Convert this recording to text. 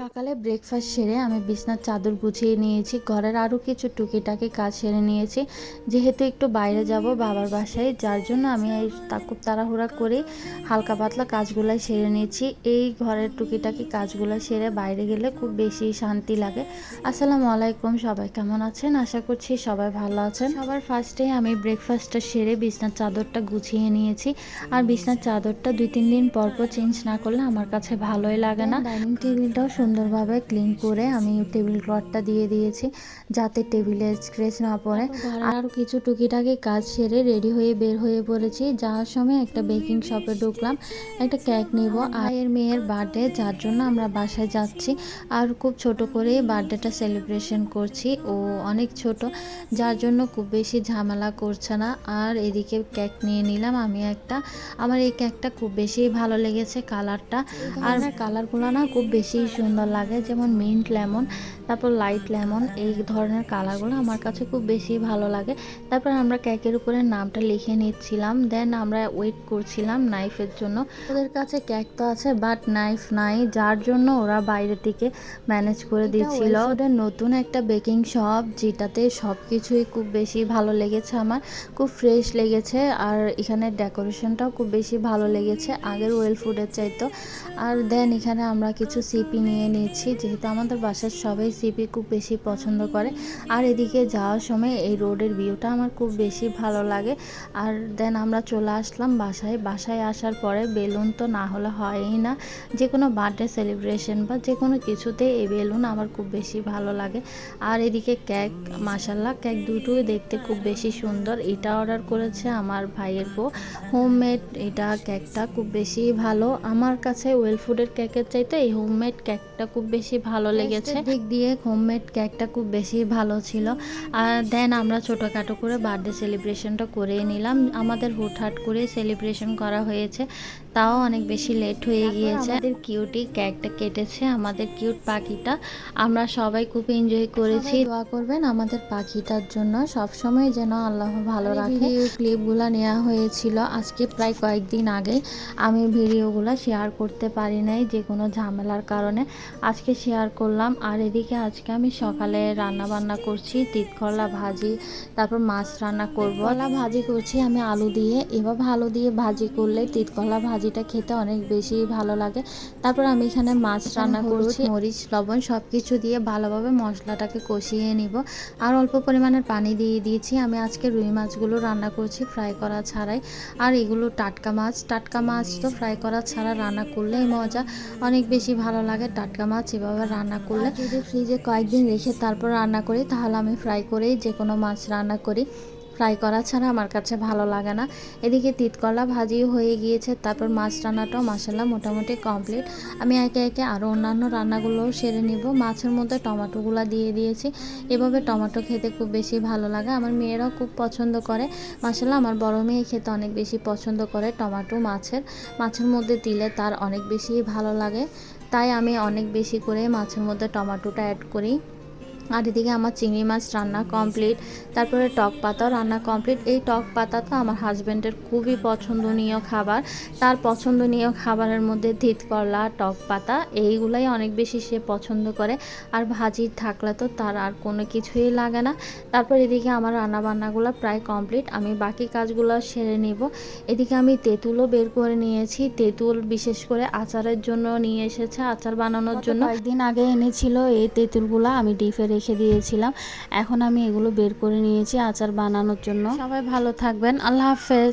সকালে ব্রেকফাস্ট সেরে আমি বিছনার চাদর গুছিয়ে নিয়েছি। ঘরের আরও কিছু টুকিটাকি কাজ সেরে নিয়েছি। যেহেতু একটু বাইরে যাব বাবার বাসায়, যার জন্য আমি এই খুব তাড়াহুড়া করে হালকা পাতলা কাজগুলাই সেরে নিয়েছি। এই ঘরের টুকিটাকি কাজগুলো সেরে বাইরে গেলে খুব বেশি শান্তি লাগে। আসসালামু আলাইকুম, সবাই কেমন আছেন? আশা করছি সবাই ভালো আছেন। সবার ফার্স্টে আমি ব্রেকফাস্টটা সেরে বিছনার চাদরটা গুছিয়ে নিয়েছি। আর বিছনার চাদরটা দুই তিন দিন পর পর চেঞ্জ না করলে আমার কাছে ভালোই লাগে না। ডাইনিং টেবিলটাও সুন্দরভাবে ক্লিন করে আমি টেবিল ক্লথটা দিয়ে দিয়েছি যাতে টেবিলে স্ক্রেচ না পড়ে। আর কিছু টুকিটাকি কাজ সেরে রেডি হয়ে বের হয়ে পড়েছি। যাওয়ার সময় একটা বেকিং শপে ঢুকলাম একটা কেক নিব। আর এর মেয়ের বার্থডে যার জন্য আমরা বাসায় যাচ্ছি। আর খুব ছোট করে বার্থডেটা সেলিব্রেশন করছি। ও অনেক ছোট যার জন্য খুব বেশি ঝামেলা করছে না। আর এদিকে কেক নিয়ে নিলাম আমি একটা। আমার এই কেকটা খুব বেশি ভালো লেগেছে কালারটা আর কালারগুলো না খুব বেশি সুন্দর লাগে যেমন মিন্ট লেমন তারপর লাইট লেমন এই ধরনের কালারগুলো আমার কাছে খুব বেশি ভালো লাগে। তারপর আমরা কেকের উপরে নামটা লিখে নিচ্ছিলাম দেন আমরা ওয়েট করছিলাম নাইফের জন্য। ওদের কাছে কেক তো আছে বাট নাইফ নাই যার জন্য ওরা বাইরে থেকে ম্যানেজ করে দিচ্ছিল। ওদের নতুন একটা বেকিং শপ যেটাতে সব কিছুই খুব বেশি ভালো লেগেছে আমার খুব ফ্রেশ লেগেছে আর এখানে ডেকোরেশনটাও খুব বেশি ভালো লেগেছে আগের ওয়েল ফুডের চাইতো। আর দেন এখানে আমরা কিছু সিপি নিয়ে নিয়েছি যেহেতু আমাদের বাসার সবাই সিপি খুব বেশি পছন্দ করে। আর এদিকে যাওয়ার সময় এই রোডের ভিউটা আমার খুব বেশি ভালো লাগে। আর দেন আমরা চলে আসলাম বাসায়। বাসায় আসার পরে বেলুন তো না হলে হয়ই না। যে কোনো বার্থডে সেলিব্রেশন বা যে কোনো কিছুতে এই বেলুন আমার খুব বেশি ভালো লাগে। আর এদিকে কেক মাসাল্লাহ কেক দুটোই দেখতে খুব বেশি সুন্দর। এটা অর্ডার করেছে আমার ভাইয়ের বউ। হোমমেড এটা কেকটা খুব বেশি ভালো। আমার কাছে ওয়েল ফুডের কেকের চাইতে এই হোমমেড কেকটা খুব বেশি ভালো লেগেছে। দিক দিয়ে হোমমেড কেকটা খুব বেশি ভালো ছিল। আর দেন আমরা ছোটোখাটো করে বার্থডে সেলিব্রেশনটা করে নিলাম। আমাদের হুটহাট করে সেলিব্রেশন করা হয়েছে। তাও অনেক বেশি লেট হয়ে গিয়েছে। আমাদের কিউটি কেকটা কেটেছে আমাদের কিউট পাখিটা। আমরা সবাই খুব এনজয় করেছি। দোয়া করবেন আমাদের পাখিটার জন্য। সব সময় যেন আল্লাহ ভালো রাখে। ক্লিপগুলো নেওয়া হয়েছিল আজকে প্রায় কয়েকদিন আগে। আমি ভিডিওগুলো শেয়ার করতে পারি নাই যে কোনো ঝামেলার কারণে। আজকে শেয়ার করলাম। আর এদিকে আজকে আমি সকালে রান্না বান্না করছি তিতকরলা ভাজি তারপর মাছ রান্না করব। কলা ভাজি করছি আমি আলু দিয়ে। এভাবে আলু দিয়ে ভাজি করলে তিতকলা ভাজিটা খেতে অনেক বেশি ভালো লাগে। তারপর আমি এখানে মাছ রান্না করছি। মরিচ লবণ সব কিছু দিয়ে ভালোভাবে মশলাটাকে কষিয়ে নিব। আর অল্প পরিমাণের পানি দিয়ে দিয়েছি। আমি আজকে রুই মাছগুলো রান্না করছি ফ্রাই করা ছাড়াই। আর এগুলো টাটকা মাছ। টাটকা মাছ তো ফ্রাই করা ছাড়া রান্না করলেই মজা। অনেক বেশি ভালো লাগে টাটকা মাছ এভাবে রান্না করলে। যদি ফ্রিজে কয়েকদিন রেখে তারপর রান্না করি তাহলে আমি ফ্রাই করেই যে কোনো মাছ রান্না করি। ফ্রাই করা ছাড়া আমার কাছে ভালো লাগে না। এদিকে তিতকলা ভাজি হয়ে গিয়েছে, তারপর মাছ রান্নাটাও মশলা মোটামুটি কমপ্লিট। আমি একে একে আরও অন্যান্য রান্নাগুলোও সেরে নিব। মাছের মধ্যে টমেটোগুলো দিয়ে দিয়েছি। এভাবে টমেটো খেতে খুব বেশি ভালো লাগে। আমার মেয়েরাও খুব পছন্দ করে। মশলা আমার বড় মেয়ে খেতে অনেক বেশি পছন্দ করে টমেটো মাছের। মাছের মধ্যে দিলে তার অনেক বেশি ভালো লাগে। তাই আমি অনেক বেশি করে মাছের মধ্যে টমেটোটা অ্যাড করি। আর এদিকে আমার চিংড়ি মাছ রান্না কমপ্লিট তারপরে টক পাতাও রান্না কমপ্লিট এই টক পাতা তো আমার হাজব্যান্ডের খুবই পছন্দনীয় খাবার। তার পছন্দনীয় খাবারের মধ্যে তিত করলা টক পাতা এইগুলাই অনেক বেশি সে পছন্দ করে। আর ভাজি থাকলে তো তার আর কোনো কিছুই লাগে না। তারপর এদিকে আমার রান্না বান্নাগুলো প্রায় কমপ্লিট আমি বাকি কাজগুলো সেরে নিব। এদিকে আমি তেঁতুলও বের করে নিয়েছি। তেঁতুল বিশেষ করে আচারের জন্য নিয়ে এসেছে আচার বানানোর জন্য। একদিন আগে এনেছিল। এই তেঁতুলগুলো আমি ডিপে রেখে দিয়েছিলাম। এখন আমি এগুলো বের করে নিয়েছি আচার বানানোর জন্য। সবাই ভালো থাকবেন। আল্লাহ হাফেজ।